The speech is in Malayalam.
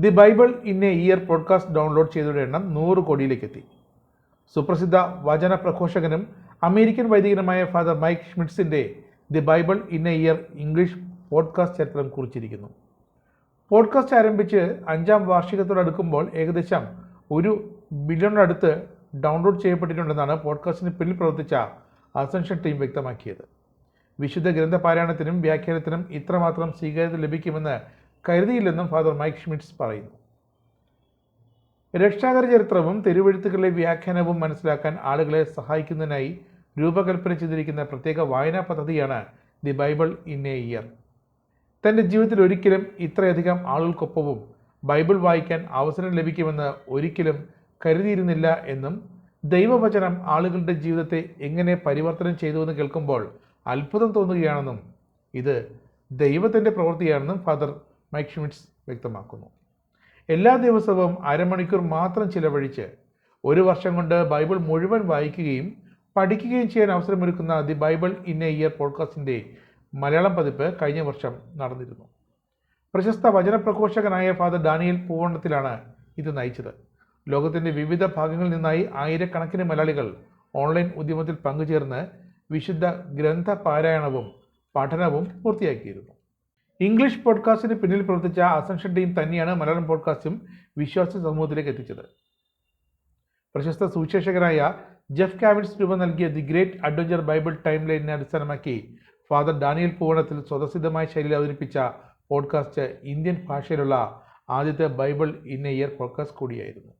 The Bible in a year podcast download ചെയ്തവരുടെ എണ്ണം നൂറ് കോടിയിലേക്ക് എത്തി സുപ്രസിദ്ധ വചന പ്രഘോഷകനും അമേരിക്കൻ വൈദികനുമായ father Mike ഷ്മിറ്റ്സിന്റെ the Bible in a year English podcast ചരിത്രം കുറിച്ചിരിക്കുന്നു. പോഡ്കാസ്റ്റ് ആരംഭിച്ച് അഞ്ചാം വാർഷികത്തോടടുക്കുമ്പോൾ ഏകദേശം ഒരു ബില്യണിനടുത്ത് ഡൗൺലോഡ് ചെയ്യപ്പെട്ടിട്ടുണ്ടെന്നാണ് പോഡ്കാസ്റ്റിന് പിന്നിൽ പ്രവർത്തിച്ച അസൻഷൻ ടീം വ്യക്തമാക്കിയത്. വിശുദ്ധ ഗ്രന്ഥപാരായണത്തിനും വ്യാഖ്യാനത്തിനും ഇത്രമാത്രം സ്വീകാര്യത ലഭിക്കുമെന്ന് കരുതിയില്ലെന്നും ഫാദർ മൈക്ക് ഷ്മിറ്റ്സ് പറയുന്നു. രക്ഷാകര ചരിത്രവും തെരുവെഴുത്തുകളിലെ വ്യാഖ്യാനവും മനസ്സിലാക്കാൻ ആളുകളെ സഹായിക്കുന്നതിനായി രൂപകൽപ്പന ചെയ്തിരിക്കുന്ന പ്രത്യേക വായനാ പദ്ധതിയാണ് the Bible in a year. തന്റെ ജീവിതത്തിൽ ഒരിക്കലും ഇത്രയധികം ആളുകൾക്കൊപ്പവും ബൈബിൾ വായിക്കാൻ അവസരം ലഭിക്കുമെന്ന് ഒരിക്കലും കരുതിയിരുന്നില്ല എന്നും ദൈവവചനം ആളുകളുടെ ജീവിതത്തെ എങ്ങനെ പരിവർത്തനം ചെയ്തുവെന്ന് കേൾക്കുമ്പോൾ അത്ഭുതം തോന്നുകയാണെന്നും ഇത് ദൈവത്തിന്റെ പ്രവൃത്തിയാണെന്നും ഫാദർ മൈക്ക് ഷ്മിറ്റ്സ് വ്യക്തമാക്കുന്നു. എല്ലാ ദിവസവും അരമണിക്കൂർ മാത്രം ചിലവഴിച്ച് ഒരു വർഷം കൊണ്ട് ബൈബിൾ മുഴുവൻ വായിക്കുകയും പഠിക്കുകയും ചെയ്യാൻ അവസരമൊരുക്കുന്ന the Bible in a year പോഡ്കാസ്റ്റിന്റെ Malayalam പതിപ്പ് കഴിഞ്ഞ വർഷം നടന്നിരുന്നു. പ്രശസ്ത വചനപ്രഘോഷകനായ ഫാദർ ഡാനിയൽ പൂവണ്ണത്തിലാണ് ഇത് നയിച്ചത്. ലോകത്തിന്റെ വിവിധ ഭാഗങ്ങളിൽ നിന്നായി ആയിരക്കണക്കിന് മലയാളികൾ ഓൺലൈൻ ഉദ്യമത്തിൽ പങ്കുചേർന്ന് വിശുദ്ധ ഗ്രന്ഥ പാരായണവും പഠനവും പൂർത്തിയാക്കിയിരുന്നു. ഇംഗ്ലീഷ് പോഡ്കാസ്റ്റിന് പിന്നിൽ പ്രവർത്തിച്ച അസൻഷൻ ടീം തന്നെയാണ് മലയാളം പോഡ്കാസ്റ്റും വിശ്വാസ സമൂഹത്തിലേക്ക് എത്തിച്ചത്. പ്രശസ്ത സുവിശേഷകനായ ജെഫ് കാവിൻസ് രൂപം നൽകിയ the great adventure Bible time ലൈനിനെ അടിസ്ഥാനമാക്കി ഫാദർ ഡാനിയൽ പൂവണത്തിൽ സ്വതസിദ്ധമായ ശൈലിയിൽ അവതരിപ്പിച്ച പോഡ്കാസ്റ്റ് ഇന്ത്യൻ ഭാഷയിലുള്ള ആദ്യത്തെ Bible in a year podcast കൂടിയായിരുന്നു.